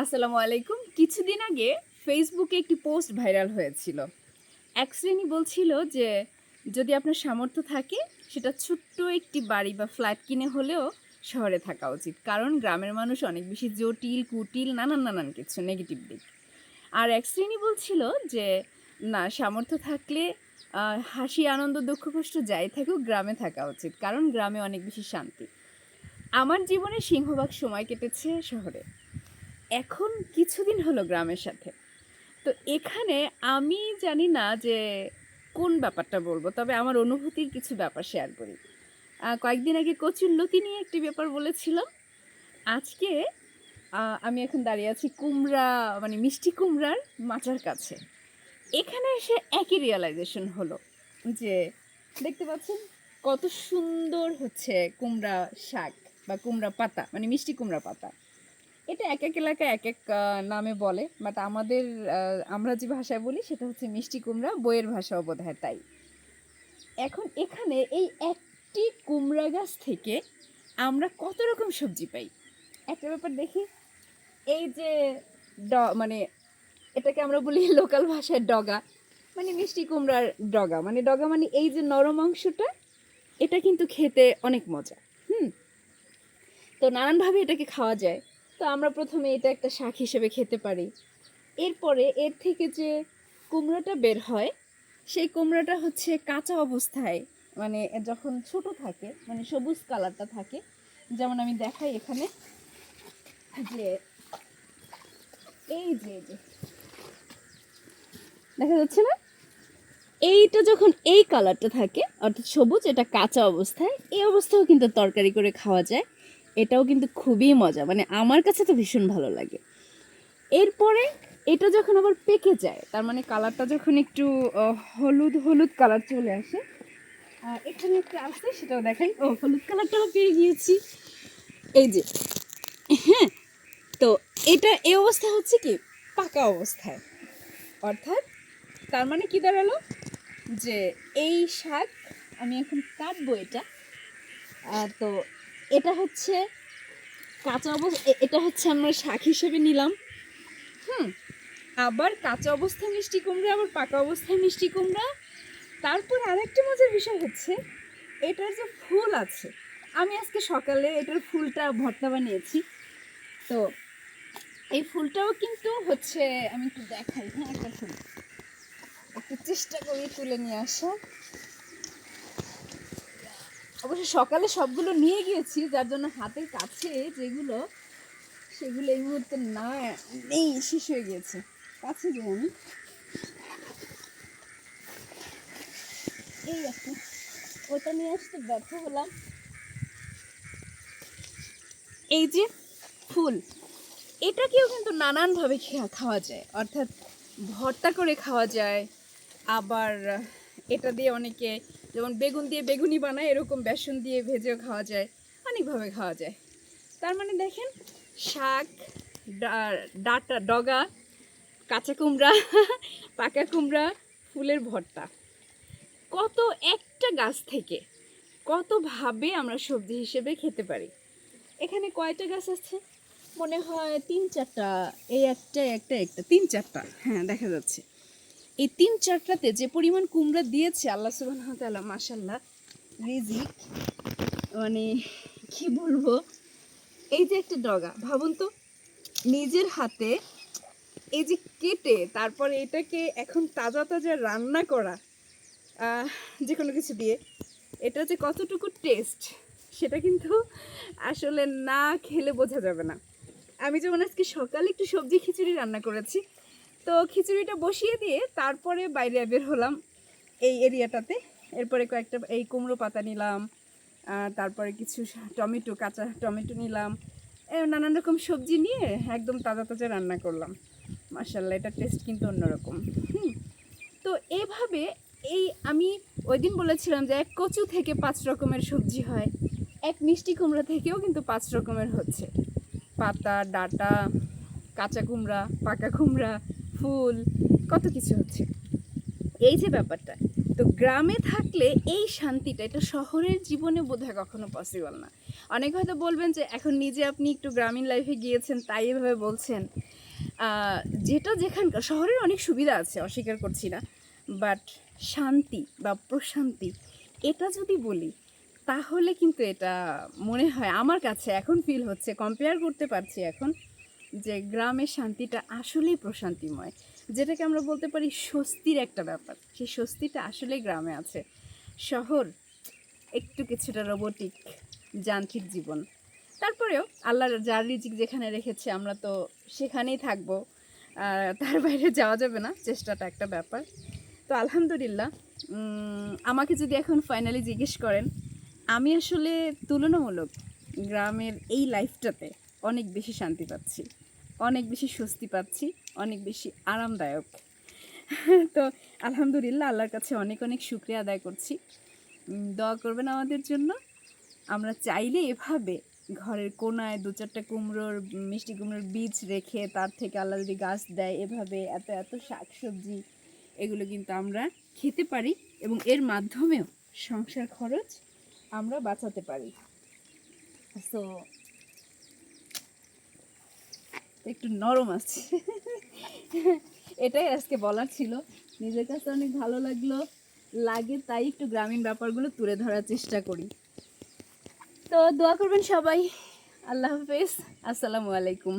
আসসালামু আলাইকুম। কিছুদিন আগে ফেসবুকে একটি পোস্ট ভাইরাল হয়েছিল। এক শ্রেণি বলছিল যে, যদি আপনার সামর্থ্য থাকে, সেটা ছোট্ট একটি বাড়ি বা ফ্ল্যাট কিনে হলেও শহরে থাকা উচিত। কারণ গ্রামের মানুষ অনেক বেশি জটিল, কুটিল, নানান নানান কিছু নেগেটিভ দিক। আর এক শ্রেণি বলছিল যে, না, সামর্থ্য থাকলে হাসি, আনন্দ, দুঃখ, কষ্ট যাই থাকুক, গ্রামে থাকা উচিত। কারণ গ্রামে অনেক বেশি শান্তি। আমার জীবনে সিংহভাগ সময় কেটেছে শহরে। এখন কিছুদিন হলো গ্রামের সাথে। তো এখানে আমি জানি না যে কোন ব্যাপারটা বলব, তবে আমার অনুভূতির কিছু ব্যাপার শেয়ার করি। কয়েকদিন আগে কচুল্লতি নিয়ে একটি ব্যাপার বলেছিলাম। আজকে আমি এখন দাঁড়িয়ে আছি কুমড়া মানে মিষ্টি কুমড়ার মাচার কাছে। এখানে এসে একই রিয়েলাইজেশন হলো যে, দেখতে পাচ্ছেন কত সুন্দর হচ্ছে কুমড়া শাক বা কুমড়া পাতা মানে মিষ্টি কুমড়া পাতা। এটা এক এক এলাকায় এক এক নামে বলে বাট আমাদের আমরা যে ভাষায় বলি সেটা হচ্ছে মিষ্টি কুমড়া, বইয়ের ভাষা বোধ হয় তাই। এখন এখানে এই একটি কুমড়া গাছ থেকে আমরা কত রকম সবজি পাই? একটা ব্যাপার দেখি, এই যে ড মানে এটাকে আমরা বলি লোকাল ভাষায় ডগা মানে মিষ্টি কুমড়ার ডগা মানে ডগা মানে এই যে নরম অংশটা, এটা কিন্তু খেতে অনেক মজা, হুম? তো নানানভাবে এটাকে খাওয়া যায়। তো আমরা প্রথমে এটা একটা শাক হিসেবে খেতে পারি। এরপরে এর থেকে যে কুমড়োটা বের হয়, সেই কুমড়োটা হচ্ছে কাঁচা অবস্থায় মানে যখন ছোট থাকে মানে সবুজ কালারটা থাকে, যেমন আমি দেখাই এখানে, যে এই যে যে, দেখা যাচ্ছে না? এইটা যখন এই কালারটা থাকে, অর্থাৎ সবুজ, এটা কাঁচা অবস্থায়, এই অবস্থাও কিন্তু তরকারি করে খাওয়া যায়। এটাও কিন্তু খুবই মজা মানে আমার কাছে তো ভীষণ ভালো লাগে। এরপরে এটা যখন আবার পেকে যায়, তার মানে কালারটা যখন একটু হলুদ হলুদ কালার চলে আসে এখানে একটা আছে সেটাও দেখাই ও, হলুদ কালারটাও পেয়ে গিয়েছি। এই যে হ্যাঁ তো এটা এই অবস্থা হচ্ছে কি? পাকা অবস্থায়। অর্থাৎ তার মানে কি দাঁড়াল? যে এই শাক আমি এখন কাটবো এটা। তো এটা হচ্ছে কাঁচা অবস্থা এটা হচ্ছে আমরা শাক হিসেবে নিলাম। হুম, আবার কাঁচা অবস্থায় মিষ্টি কুমড়া, আবার পাকা অবস্থায় মিষ্টি কুমড়া। তারপর আরেকটা মজার বিষয় হচ্ছে, এটার যে ফুল আছে, আমি আজকে সকালে এটার ফুলটা ভর্তা বানিয়েছি। তো এই ফুলটাও কিন্তু হচ্ছে, আমি একটু দেখাই হ্যাঁ একটা ফুল। একটু চেষ্টা করি তুলে নিয়ে আসা। অবশ্য সকালে সবগুলো নিয়ে গিয়েছি, যার জন্য হাতের কাছে যেগুলো, সেগুলো এই মুহূর্তে না নেই, শেষ হয়ে গিয়েছে। কাছে যে আমি এই একটা ওটা নিয়ে আসতে ব্যর্থ হলাম। এই যে ফুল, এটাকেও কিন্তু নানানভাবে খাওয়া যায়। অর্থাৎ ভর্তা করে খাওয়া যায়, আবার এটা দিয়ে অনেকে যেমন বেগুন দিয়ে বেগুনি বানায়, এরকম বেসন দিয়ে ভেজেও খাওয়া যায়, অনেকভাবে খাওয়া যায়। তার মানে দেখেন, শাক ডাটা, ডগা, কাঁচা কুমড়া, পাকা কুমড়া, ফুলের ভর্তা। কত একটা গাছ থেকে কতভাবে আমরা সবজি হিসেবে খেতে পারি। এখানে কয়টা গাছ আছে? মনে হয় তিন চারটা, এই একটা একটা একটা, তিন চারটা। হ্যাঁ দেখা যাচ্ছে। এই তিন চারটাতে যে পরিমাণ কুমড়া দিয়েছে, আল্লাহ সুবাহ তাআলা মাশাল্লাহ রিজিক মানে কি বলব, এই যে একটা ডগা, ভাবুন তো, নিজের হাতে এই যে কেটে তারপরে এটাকে এখন তাজা তাজা রান্না করা যে কোনো কিছু দিয়ে, এটা যে কতটুকু টেস্ট সেটা কিন্তু আসলে না খেলে বোঝা যাবে না। আমি যেমন আজকে সকালে একটু সবজি খিচুড়ি রান্না করেছি তো খিচুড়িটা বসিয়ে দিয়ে তারপরে বাইরে বের হলাম এই এরিয়াটাতে। এরপরে কয়েকটা এই কুমড়ো পাতা নিলাম তারপরে কিছু টমেটো, কাঁচা টমেটো নিলাম নানান রকম সবজি নিয়ে একদম তাজা তাজা রান্না করলাম। মার্শাল্লাহ এটা টেস্ট কিন্তু অন্যরকম। হুম, তো এভাবে এই আমি ওই দিন বলেছিলাম যে এক কচু থেকে পাঁচ রকমের সবজি হয়, এক মিষ্টি কুমড়া থেকেও কিন্তু পাঁচ রকমের হচ্ছে। পাতা, ডাটা, কাঁচা কুমড়া, পাকা কুমড়া ফুল, কত কিছু হচ্ছে। এই যে ব্যাপারটা, তো গ্রামে থাকলে এই শান্তিটা, এটা শহরের জীবনে বোধহয় কখনো পসিবল না। অনেক হয়তো বলবেন যে, এখন নিজে আপনি একটু গ্রামীণ লাইফে গিয়েছেন, তাই এভাবে বলছেন। যেটা যেখানকার, শহরের অনেক সুবিধা আছে, অস্বীকার করছি না। বাট শান্তি বা প্রশান্তি, এটা যদি বলি, তাহলে কিন্তু এটা মনে হয় আমার কাছে এখন ফিল হচ্ছে কম্পেয়ার করতে পারছি এখন। যে গ্রামের শান্তিটা আসলেই প্রশান্তিময়। যেটাকে আমরা বলতে পারি স্বস্তির একটা ব্যাপার। সেই স্বস্তিটা আসলে গ্রামে আছে। শহর একটু কিছুটা রোবোটিক যান্ত্রিক জীবন। তারপরেও আল্লাহর যার রিজিক যেখানে রেখেছে আমরা তো সেখানেই থাকব। তার বাইরে যাওয়া যাবে না, চেষ্টাটা একটা ব্যাপার। তো আলহামদুলিল্লাহ আমাকে যদি এখন ফাইনালি জিজ্ঞেস করেন, আমি আসলে তুলনামূলক গ্রামের এই লাইফটাতে অনেক বেশি শান্তি পাচ্ছি। অনেক বেশি স্বস্তি পাচ্ছি, অনেক বেশি আরামদায়ক। তো আলহামদুলিল্লাহ আল্লাহর কাছে অনেক অনেক শুক্রিয়া আদায় করছি। দোয়া করবেন আমাদের জন্য। আমরা চাইলে এভাবে ঘরের কোনায় দু চারটা কুমড়োর, মিষ্টি কুমড়োর বীজ রেখে তার থেকে আল্লাহ যদি গাছ দেয়, এভাবে এত এত শাকসবজি, এগুলো কিন্তু আমরা খেতে পারি এবং এর মাধ্যমেও সংসার খরচ আমরা বাঁচাতে পারি। সো একটু নরম আছে। এটাই আজকে বলার ছিল। নিজের কাছে অনেক ভালো লাগল। লাগে তাই একটু গ্রামীণ ব্যাপারগুলো তুলে ধরার চেষ্টা করি। তো দোয়া করবেন সবাই। আল্লাহ হাফেজ। আসসালামু আলাইকুম।